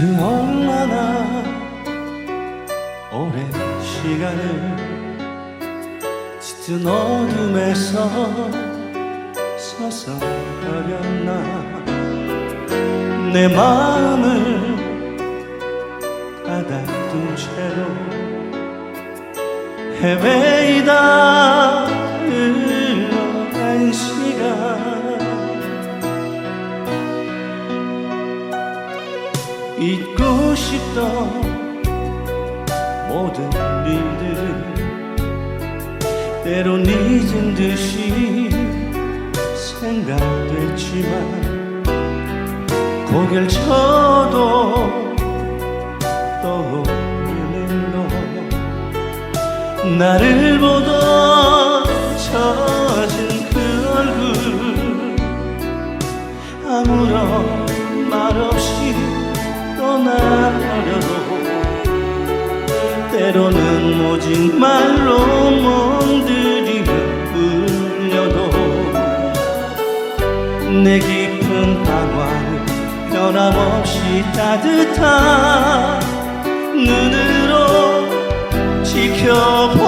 그 얼마나 오랜 시간을 짙은 어둠에서 서성거렸나. 내 마음을 가다둔 채로 헤매이다 잊고 싶던 모든 일들을 때론 잊은 듯이 생각됐지만 고개를 쳐도 떠오르는 너. 나를 보던 젖은 그 얼굴 아무런 말 없이 떠나버려도 때로는 모진 말로 멍들이며 울려도. 내 깊은 방황은 변함없이 따뜻한 눈으로 지켜보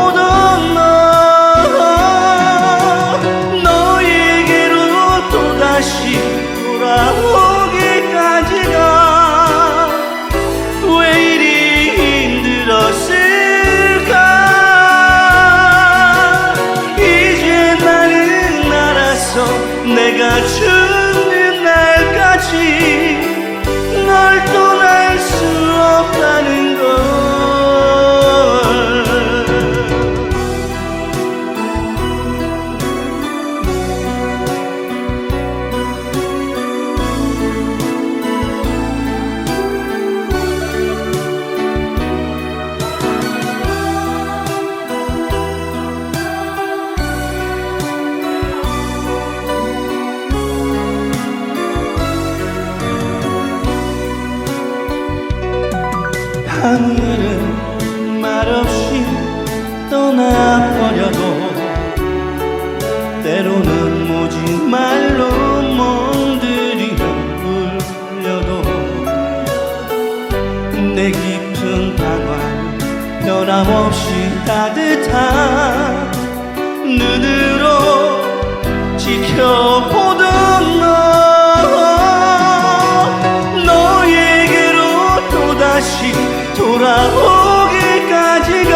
내가 죽는 날까지 하늘은 말없이 떠나버려도 때로는 모진 말로 멍들이며 울려도 내 깊은 방황 변함없이 따뜻한 눈으로 오기까지가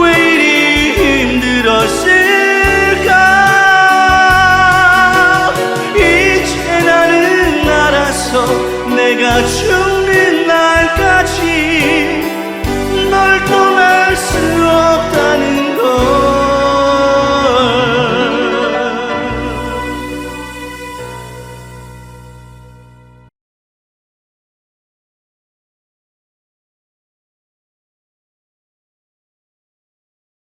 왜 이리 힘들었을까? 이제 나는 알아서 내가 죽는 날까지 널 떠날 수 없다는